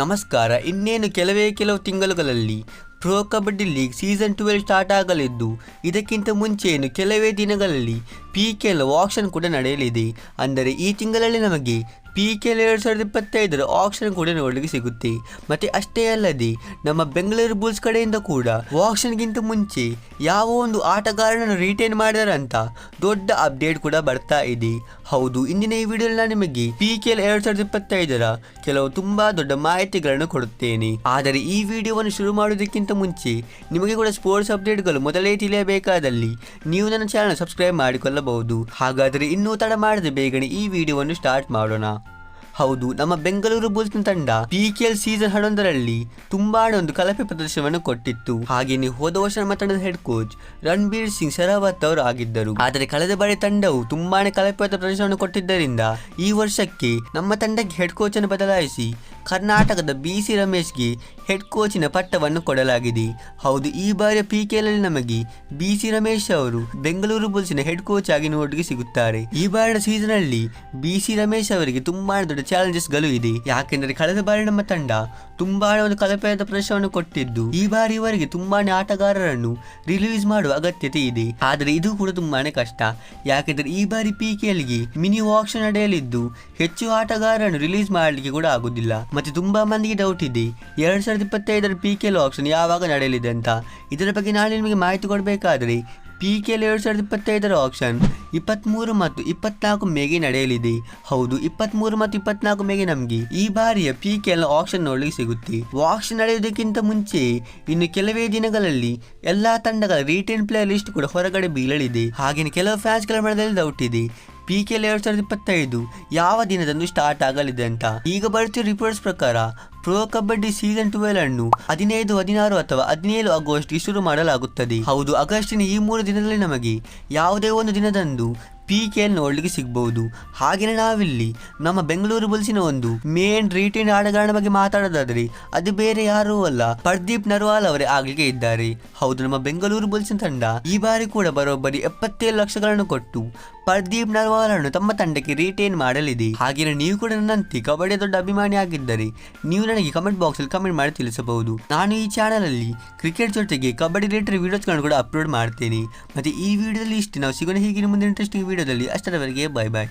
ನಮಸ್ಕಾರ. ಇನ್ನೇನು ಕೆಲವೇ ಕೆಲವು ತಿಂಗಳುಗಳಲ್ಲಿ pro kabaddi league season twelve start ಆಗಲಿದ್ದು, ಇದಕ್ಕಿಂತ ಮುಂಚೆ ಇನ್ನು ಕೆಲವೇ ದಿನಗಳಲ್ಲಿ ಪಿ ಕೆ ಆಕ್ಷನ್ ಕೂಡ ನಡೆಯಲಿದೆ. ಅಂದರೆ ಈ ತಿಂಗಳಲ್ಲಿ ನಮಗೆ ಪಿ ಕೆ ಎಲ್ ಎರಡು ಸಾವಿರದ ಇಪ್ಪತ್ತೈದರ ಆಕ್ಷನ್ ಕೂಡ ನೋಡಲಿಕ್ಕೆ ಸಿಗುತ್ತೆ. ಮತ್ತೆ ಅಷ್ಟೇ ಅಲ್ಲದೆ, ನಮ್ಮ ಬೆಂಗಳೂರು ಬುಲ್ಸ್ ಕಡೆಯಿಂದ ಕೂಡ ಆಕ್ಷನ್ಗಿಂತ ಮುಂಚೆ ಯಾವ ಒಂದು ಆಟಗಾರನನ್ನು ರಿಟೈನ್ ಮಾಡಿದಾರಂತ ದೊಡ್ಡ ಅಪ್ಡೇಟ್ ಕೂಡ ಬರ್ತಾ ಇದೆ. ಹೌದು, ಇಂದಿನ ಈ ವಿಡಿಯೋದಲ್ಲಿ ನಿಮಗೆ ಪಿ ಕೆ ಎಲ್ ಎರಡು ಸಾವಿರದ ಇಪ್ಪತ್ತೈದರ ಕೆಲವು ತುಂಬಾ ದೊಡ್ಡ ಮಾಹಿತಿಗಳನ್ನು ಕೊಡುತ್ತೇನೆ. ಆದರೆ ಈ ವಿಡಿಯೋವನ್ನು ಶುರು ಮಾಡುವುದಕ್ಕಿಂತ ಮುಂಚೆ ನಿಮಗೆ ಕೂಡ ಸ್ಪೋರ್ಟ್ಸ್ ಅಪ್ಡೇಟ್ಗಳು ಮೊದಲೇ ತಿಳಿಯಬೇಕಾದಲ್ಲಿ ನೀವು ನನ್ನ ಚಾನಲ್ ಸಬ್ಸ್ಕ್ರೈಬ್ ಮಾಡಿಕೊಳ್ಳಬಹುದು. ಹಾಗಾದರೆ ಇನ್ನೂ ತಡ ಮಾಡದೆ ಬೇಗನೆ ಈ ವಿಡಿಯೋವನ್ನು ಸ್ಟಾರ್ಟ್ ಮಾಡೋಣ. ಹೌದು, ನಮ್ಮ ಬೆಂಗಳೂರು ಬುಲ್ಸ್ ತಂಡ ಪಿ ಕೆ ಎಲ್ ಸೀಸನ್ ಹನ್ನೊಂದರಲ್ಲಿ ತುಂಬಾನೇ ಒಂದು ಕಳಪೆ ಪ್ರದರ್ಶನವನ್ನು ಕೊಟ್ಟಿತ್ತು. ಹಾಗೆಯೇ ಹೋದ ವರ್ಷ ನಮ್ಮ ತಂಡದ ಹೆಡ್ ಕೋಚ್ ರಣಬೀರ್ ಸಿಂಗ್ ಶರಾವತ್ ಅವರು ಆಗಿದ್ದರು. ಆದರೆ ಕಳೆದ ಬಾರಿ ತಂಡವು ತುಂಬಾನೇ ಕಲಪೆ ಪ್ರದರ್ಶನವನ್ನು ಕೊಟ್ಟಿದ್ದರಿಂದ ಈ ವರ್ಷಕ್ಕೆ ನಮ್ಮ ತಂಡಕ್ಕೆ ಹೆಡ್ ಕೋಚ್ ಅನ್ನು ಬದಲಾಯಿಸಿ ಕರ್ನಾಟಕದ ಬಿ ಸಿ ರಮೇಶ್ಗೆ ಹೆಡ್ ಕೋಚಿನ ಪಟ್ಟವನ್ನು ಕೊಡಲಾಗಿದೆ. ಹೌದು, ಈ ಬಾರಿಯ ಪಿ ಕೆ ಎಲ್ ನಮಗೆ ಬಿ ಸಿ ರಮೇಶ್ ಅವರು ಬೆಂಗಳೂರು ಬುಲ್ಸ್ನ ಹೆಡ್ ಕೋಚ್ ಆಗಿ ನೋಡಿಗೆ ಸಿಗುತ್ತಾರೆ. ಈ ಬಾರಿನ ಸೀಸನ್ ಅಲ್ಲಿ ಬಿ ಸಿ ರಮೇಶ್ ಅವರಿಗೆ ತುಂಬಾ ದೊಡ್ಡ ಚಾಲೆಂಜಸ್ಗಳು ಇದೆ. ಯಾಕೆಂದರೆ ಕಳೆದ ಬಾರಿ ನಮ್ಮ ತಂಡ ತುಂಬಾ ಒಂದು ಕಳಪೆಯಾದ ಪ್ರದರ್ಶನವನ್ನು ಕೊಟ್ಟಿದ್ದು, ಈ ಬಾರಿ ಇವರಿಗೆ ತುಂಬಾನೇ ಆಟಗಾರರನ್ನು ರಿಲೀಸ್ ಮಾಡುವ ಅಗತ್ಯತೆ ಇದೆ. ಆದರೆ ಇದು ಕೂಡ ತುಂಬಾನೇ ಕಷ್ಟ. ಯಾಕೆಂದರೆ ಈ ಬಾರಿ ಪಿ ಎಲ್ಗೆ ಮಿನಿ ಆಕ್ಷನ್ ನಡೆಯಲಿದ್ದು, ಹೆಚ್ಚು ಆಟಗಾರರನ್ನು ರಿಲೀಸ್ ಮಾಡಲಿಕ್ಕೆ ಕೂಡ ಆಗುದಿಲ್ಲ. ಮತ್ತೆ ತುಂಬಾ ಮಂದಿಗೆ ಡೌಟ್ ಇದೆ. ಎರಡ್ ಸಾವಿರದ ಇಪ್ಪತ್ತೈದರ ಪಿ ಕೆ ಎಲ್ ಆಕ್ಷನ್ ಯಾವಾಗ ನಡೆಯಲಿದೆ ಅಂತ. ಇದರ ಬಗ್ಗೆ ನಾಳೆ ನಿಮಗೆ ಮಾಹಿತಿ ಕೊಡಬೇಕಾದ್ರೆ ಪಿ ಕೆ ಎಲ್ ಎರಡು ಸಾವಿರದ ಇಪ್ಪತ್ತೈದರ ಆಕ್ಷನ್ ಇಪ್ಪತ್ತ್ಮೂರು ಮತ್ತು ಇಪ್ಪತ್ನಾಲ್ಕು ಮೇಗೆ ನಡೆಯಲಿದೆ. ಹೌದು ಇಪ್ಪತ್ತ್ಮೂರು ಮತ್ತು ಇಪ್ಪತ್ನಾಲ್ಕು ಮೇಗೆ ನಮಗೆ ಈ ಬಾರಿಯ ಪಿ ಕೆ ಎಲ್ ಆಕ್ಷನ್ ನೋಡಲಿಕ್ಕೆ ಸಿಗುತ್ತೆ. ಆಕ್ಷನ್ ನಡೆಯುವುದಕ್ಕಿಂತ ಮುಂಚೆ, ಇನ್ನು ಕೆಲವೇ ದಿನಗಳಲ್ಲಿ ಎಲ್ಲಾ ತಂಡಗಳ ರಿಟೇನ್ ಪ್ಲೇಯರ್ ಲಿಸ್ಟ್ ಕೂಡ ಹೊರಗಡೆ ಬೀಳಲಿದೆ. ಹಾಗೆಯೇ ಕೆಲವು ಫ್ಯಾನ್ಸ್ಗಳ ಮನದಲ್ಲಿ ಡೌಟ್ ಇದೆ. ಪಿ ಕೆ ಎರಡು ಸಾವಿರದ ಇಪ್ಪತ್ತೈದು ಯಾವ ದಿನದಂದು ಸ್ಟಾರ್ಟ್ ಆಗಲಿದೆ ಅಂತ. ಈಗ ಬರುತ್ತಿರುವ ರಿಪೋರ್ಟ್ಸ್ ಪ್ರಕಾರ ಪ್ರೋ ಕಬಡ್ಡಿ ಸೀಸನ್ ಟ್ವೆಲ್ ಅನ್ನು ಹದಿನೈದು, ಹದಿನಾರು ಅಥವಾ ಹದಿನೇಳು ಆಗಸ್ಟ್ ಶುರು ಮಾಡಲಾಗುತ್ತದೆ. ಹೌದು, ಆಗಸ್ಟಿನ ಈ ಮೂರು ದಿನದಲ್ಲಿ ನಮಗೆ ಯಾವುದೇ ಒಂದು ದಿನದಂದು ಪಿ ಕೆ ಎಲ್ ನೋಡ್ಲಿಕ್ಕೆ ಸಿಗಬಹುದು. ಹಾಗೆಯೇ ನಾವಿಲ್ಲಿ ನಮ್ಮ ಬೆಂಗಳೂರು ಬುಲ್ಸಿನ ಒಂದು ಮೇನ್ ರೀಟೇನ್ ಆಟಗಾರನ ಬಗ್ಗೆ ಮಾತಾಡೋದಾದ್ರೆ ಅದು ಬೇರೆ ಯಾರೂ ಅಲ್ಲ, ಪ್ರದೀಪ್ ನರ್ವಾಲ್ ಅವರೇ ಆಗ್ಲಿಕ್ಕೆ ಇದ್ದಾರೆ. ಹೌದು, ನಮ್ಮ ಬೆಂಗಳೂರು ಬುಲ್ಸಿನ ತಂಡ ಈ ಬಾರಿ ಕೂಡ ಬರೋಬ್ಬರಿ ಎಪ್ಪತ್ತೇಳು ಲಕ್ಷಗಳನ್ನು ಕೊಟ್ಟು ಪರ್ದೀಪ್ ನರ್ವಾಲ್ ಅನ್ನು ತಮ್ಮ ತಂಡಕ್ಕೆ ರಿಟೈನ್ ಮಾಡಲಿದೆ. ಹಾಗೆಯೇ ನೀವು ಕೂಡ ನನ್ನಂತೆ ಕಬಡ್ಡಿ ದೊಡ್ಡ ಅಭಿಮಾನಿ ಆಗಿದ್ದರೆ ನೀವು ನನಗೆ ಕಮೆಂಟ್ ಬಾಕ್ಸ್ ಅಲ್ಲಿ ಕಮೆಂಟ್ ಮಾಡಿ ತಿಳಿಸಬಹುದು. ನಾನು ಈ ಚಾನಲ್ ಅಲ್ಲಿ ಕ್ರಿಕೆಟ್ ಜೊತೆಗೆ ಕಬಡ್ಡಿ ರಿಲೇಟೆಡ್ ವಿಡಿಯೋಸ್ಗಳನ್ನು ಕೂಡ ಅಪ್ಲೋಡ್ ಮಾಡ್ತೇನೆ. ಮತ್ತೆ ಈ ವಿಡಿಯೋದಲ್ಲಿ ಇಷ್ಟು. ನಾವು ಸಿಗೋಣ ಹೀಗಿನ ಮುಂದೆ ಇಂಟ್ರೆಸ್ಟಿಂಗ್ ವಿಡಿಯೋದಲ್ಲಿ ಅಷ್ಟರವರೆಗೆ ಬಾಯ್ ಬಾಯ್